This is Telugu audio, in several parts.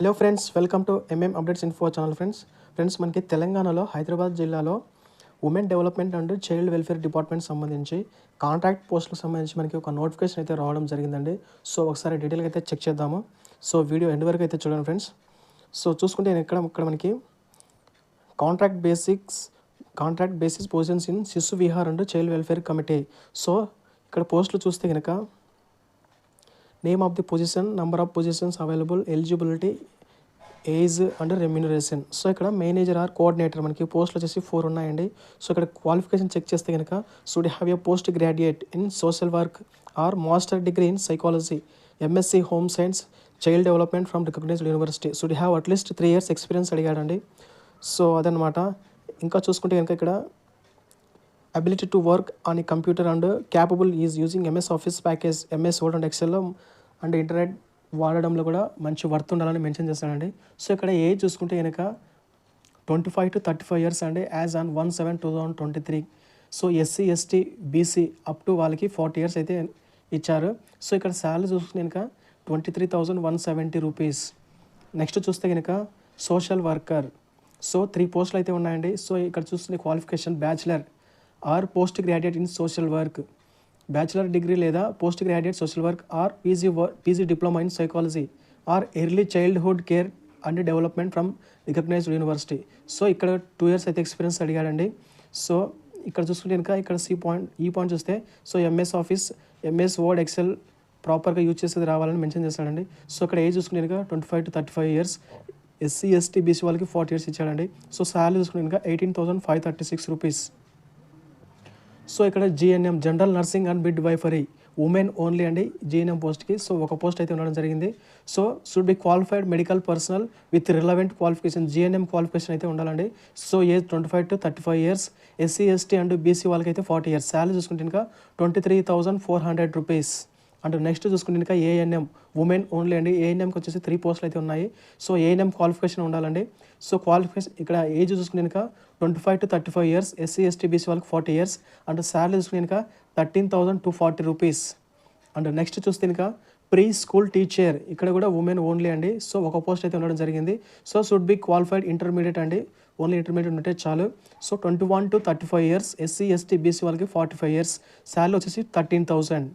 Hello friends welcome to MM updates info channel friends friends మనకి తెలంగాణలో హైదరాబాద్ జిల్లాలో women development and child welfare department సంబంధించి కాంట్రాక్ట్ పోస్టులకు సంబంధించి మనకి ఒక నోటిఫికేషన్ అయితే రావడం జరిగిందండి. సో ఒకసారి డీటెయిల్గా అయితే చెక్ చేద్దాము. సో వీడియో ఎండ్ వరకు అయితే చూడండి ఫ్రెండ్స్ సో చూసుకుంటే నేను ఇక్కడ ఇక్కడ మనకి contract basics contract basis positions in Shishu Vihar and child welfare committee so ఇక్కడ పోస్టులు చూస్తే కనుక name of the position number of positions available eligibility age and remuneration so ఇక్కడ మేనేజర్ ఆర్ కోఆర్డినేటర్ మనకి పోస్టులు వచ్చేసి ఫోర్ ఉన్నాయండి. సో ఇక్కడ క్వాలిఫికేషన్ చెక్ చేస్తే కనుక so they have a post graduate in social work or master degree in psychology MSc home science child development from recognized university so they have at least three years experience అడిగాడండి. So అదనమాట ఇంకా చూసుకుంటే కనుక ఇక్కడ అబిలిటీ టు వర్క్ ఆన్ ఈ computer and capable is using MS office package MS word and ఎక్సెల్లో and internet వాడడంలో కూడా మంచి వర్త్ ఉండాలని మెన్షన్ చేస్తాడండి. సో ఇక్కడ ఏజ్ చూసుకుంటే కనుక twenty five to thirty five years అండి as on one seven two thousand twenty three so SC ST BC up to వాళ్ళకి ఫార్టీ ఇయర్స్ అయితే ఇచ్చారు. సో ఇక్కడ శాలరీ చూసుకుంటే కనుక twenty three thousand one seventy rupees next చూస్తే కనుక సోషల్ వర్కర్ సో త్రీ పోస్టులు అయితే ఉన్నాయండి. సో ఇక్కడ చూస్తుంది qualification bachelor or post graduate in social work. Bachelor degree లేదా post graduate social work or PG work PG diploma in psychology or early childhood care and development from recognized university. So ఇక్కడ టూ ఇయర్స్ అయితే ఎక్స్పీరియన్స్ అడిగాడండి. సో ఇక్కడ చూసుకుంటే కనుక ఇక్కడ సి పాయింట్ ఈ పాయింట్ చూస్తే so MS office MS word excel ప్రాపర్గా యూజ్ చేసేది రావాలని మెన్షన్ చేశాడండి. సో ఇక్కడ ఏజ్ చూసుకుంటే కనుక twenty five to thirty five years. SC ST BC వాళ్ళకి ఫార్టీ ఇయర్స్ ఇచ్చాడండి. సో శాలరీ చూసుకుంటే కనుక eighteen thousand five thirty six rupees. So ఇక్కడ GNM general nursing and midwifery women only అండి. జిఎన్ఎం పోస్ట్కి సో ఒక పోస్ట్ అయితే ఉండడం జరిగింది. So should be qualified medical personnel with relevant qualification GNM qualification అయితే ఉండాలండి. So age twenty five to thirty five years SC ST and BC వాళ్ళకి అయితే ఫార్టీ ఇయర్స్ శాలరీ చూసుకుంటే ఇంకా twenty three thousand four hundred rupees and next చూసుకుంటే ఇంకా ఏఎన్ఎం ఉమెన్ ఓన్లీ అండి. ఏఎన్ఎంకి వచ్చేసి త్రీ పోస్టులు అయితే ఉన్నాయి. సో ఏఎన్ఎం క్వాలిఫికేషన్ ఉండాలండి. సో క్వాలిఫికేషన్ ఇక్కడ ఏజ్ చూసుకుంటే ఇంకా twenty five to thirty five years SC ST BC వాళ్ళకి ఫార్టీ ఇయర్స్ అండ్ శాలరీ చూసుకుంటే ఇంకా thirteen thousand two forty rupees and next చూస్తే ఇంకా ప్రీ స్కూల్ టీచర్ ఇక్కడ కూడా ఉమెన్ ఓన్లీ అండి. సో ఒక పోస్ట్ అయితే ఉండడం జరిగింది. So should be qualified intermediate అండి. ఓన్లీ ఇంటర్మీడియట్ ఉంటే చాలు. So twenty one to thirty five years SC ST BC వాళ్ళకి ఫార్టీ ఫైవ్ ఇయర్స్ శాలరీ వచ్చేసి thirteen thousand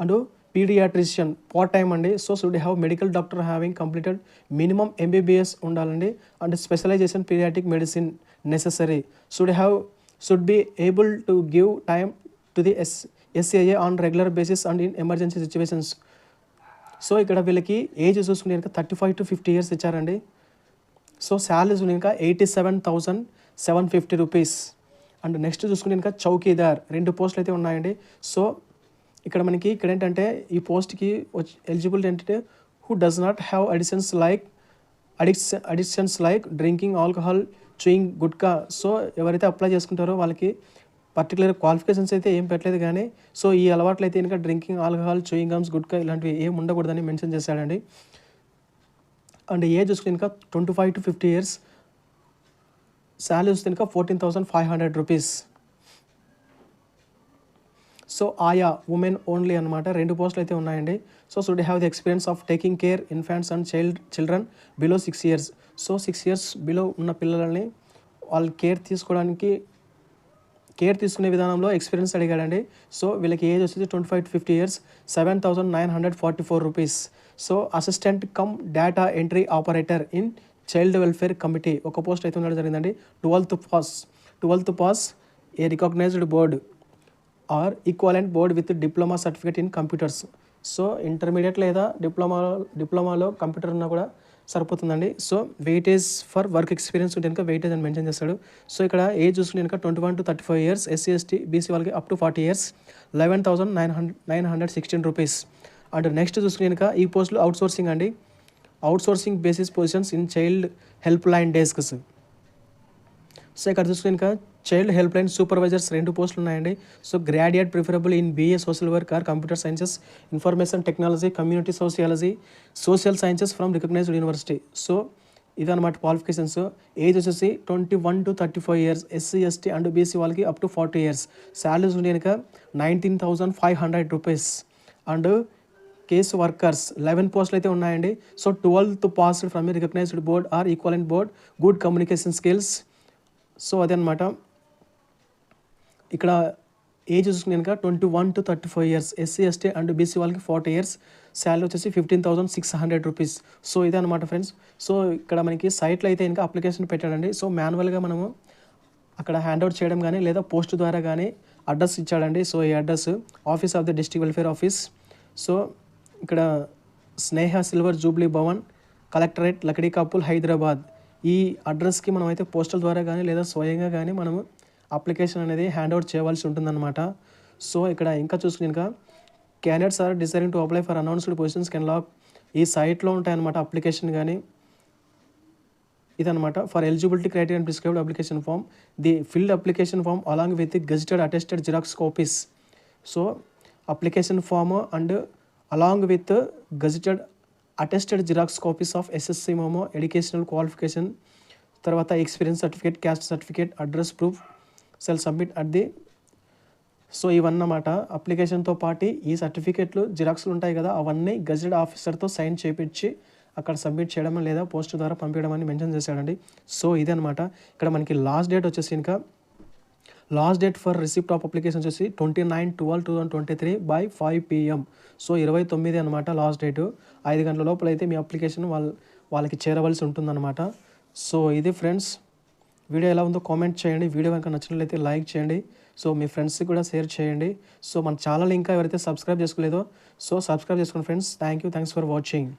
and paediatrician part time అండి. So should have medical doctor having completed minimum MBBS ఉండాలండి. And specialisation paediatric medicine necessary should have should be able to give time to the S SAA on regular basis and in emergency situations so ఇక్కడ వీళ్ళకి ఏజ్ చూసుకుంటే కనుక thirty five to fifty years ఇచ్చారండి సో శాలరీస్ కనుక eighty seven thousand seven fifty rupees and next చూసుకుంటే కనుక చౌకీదార్ రెండు పోస్టులు అయితే ఉన్నాయండి. సో ఇక్కడ మనకి ఇక్కడ ఏంటంటే ఈ పోస్ట్కి ఎలిజిబుల్ ఏంటంటే who does not have additions like addicts addictions like drinking alcohol chewing gutka so ఎవరైతే అప్లై చేసుకుంటారో వాళ్ళకి పర్టికులర్ క్వాలిఫికేషన్స్ అయితే ఏం పెట్టలేదు కానీ సో ఈ అలవాట్లు అయితే ఇంకా drinking alcohol chewing gums gutka ఇలాంటివి ఏం ఉండకూడదని మెన్షన్ చేశాడండి. అండ్ ఏజ్ చూసుకుని ఇంకా twenty five to fifty years salary వస్తే ఇంకా fourteen thousand five hundred rupees so ayah women only అనమాట రెండు పోస్టులు అయితే ఉన్నాయండి. So should have the experience of taking care infants and child children below six years so six years below ఉన్న పిల్లలని వాళ్ళు కేర్ తీసుకోవడానికి కేర్ తీసుకునే విధానంలో ఎక్స్పీరియన్స్ అడిగాడండి. సో వీళ్ళకి ఏజ్ వచ్చేసి twenty five to fifty years seven thousand nine hundred forty four rupees so assistant cum data entry operator in child welfare committee ఒక పోస్ట్ అయితే ఉండడం జరిగిందండి. Twelfth pass twelfth pass a recognised board or equivalent board with diploma certificate in computers. So intermediate లేదా డిప్లొమా డిప్లొమాలో కంప్యూటర్ ఉన్నా కూడా సరిపోతుందండి. So weightage for work experience ఉంటే కనుక వెయిటేజ్ అని మెన్షన్ చేస్తాడు. సో ఇక్కడ ఏజ్ చూసుకుంటే కనుక twenty one to thirty five years SC ST BC వాళ్ళకి up to forty years eleven thousand nine hundred nine hundred sixteen rupees. And next చూసుకునే కనుక ఈ పోస్టులు అవుట్ సోర్సింగ్ అండి. Outsourcing basis positions in child helpline desks. So ఇక్కడ చూసుకుని కనుక చైల్డ్ హెల్ప్ లైన్ సూపర్వైజర్స్ రెండు పోస్టులు ఉన్నాయండి. So graduate preferable in BA social work or computer sciences information technology community sociology social sciences from recognised university so ఇదన్నమాట క్వాలిఫికేషన్స్ ఏజ్ వచ్చేసి twenty one to thirty five years SC ST and BC వాళ్ళకి up to forty years salaries ఉండే కనుక nineteen thousand five hundred rupees and case workers eleven పోస్టులు అయితే ఉన్నాయండి. So twelfth passed from recognised board or equivalent board good communication skills so అదనమాట ఇక్కడ ఏజ్ చూసుకుని కనుక twenty one to thirty five years SC ST and BC వాళ్ళకి ఫార్టీ ఇయర్స్ శాలరీ వచ్చేసి fifteen thousand six hundred rupees so ఇదే అనమాట ఫ్రెండ్స్ సో ఇక్కడ మనకి సైట్లో అయితే ఇంకా అప్లికేషన్ పెట్టాడండి. సో మాన్యువల్గా మనము అక్కడ హ్యాండ్ అవుట్ చేయడం కానీ లేదా పోస్ట్ ద్వారా కానీ అడ్రస్ ఇచ్చాడండి. సో ఈ address office of the district welfare office so ఇక్కడ Sneha silver jubilee Bhavan collectorate Lakdikapul Hyderabad ఈ అడ్రస్కి మనం అయితే పోస్టల్ ద్వారా కానీ లేదా స్వయంగా కానీ మనము అప్లికేషన్ అనేది హ్యాండ్ అవుట్ చేయవలసి ఉంటుందన్నమాట. సో ఇక్కడ ఇంకా చూసుకుని ఇంకా candidates are deciding to apply for announced positions can log ఈ సైట్లో ఉంటాయన్నమాట అప్లికేషన్ కానీ. ఇదనమాట for eligibility criteria and prescribed application form the filled application form along with gazetted attested xerox copies so application form and along with gazetted attested xerox copies of SSC memo educational qualification తర్వాత experience certificate caste certificate address proof cell submit at the so ఇవన్నమాట. అప్లికేషన్తో పాటు ఈ సర్టిఫికేట్లు జిరాక్స్లు ఉంటాయి కదా అవన్నీ గజెడ్ ఆఫీసర్తో సైన్ చేపించి అక్కడ సబ్మిట్ చేయడం లేదా పోస్ట్ ద్వారా పంపించడం అని మెన్షన్ చేశాడండి. సో ఇదనమాట ఇక్కడ మనకి లాస్ట్ డేట్ వచ్చేసి ఇంకా last date for receipt of application వచ్చేసి twenty nine twelve two thousand twenty three by five PM. So ఇరవై తొమ్మిది అనమాట లాస్ట్ డేటు. ఐదు గంటల లోపల అయితే మీ అప్లికేషన్ వాళ్ళ వాళ్ళకి చేరవలసి ఉంటుందన్నమాట. సో ఇది ఫ్రెండ్స్ వీడియో ఎలా ఉందో కామెంట్ చేయండి. వీడియో కనుక నచ్చినట్లయితే లైక్ చేయండి. సో మీ ఫ్రెండ్స్కి కూడా షేర్ చేయండి. సో మన ఛానల్ ఇంకా ఎవరైతే సబ్స్క్రైబ్ చేసుకోలేదో సో సబ్స్క్రైబ్ చేసుకోండి friends. Thank you. Thanks for watching.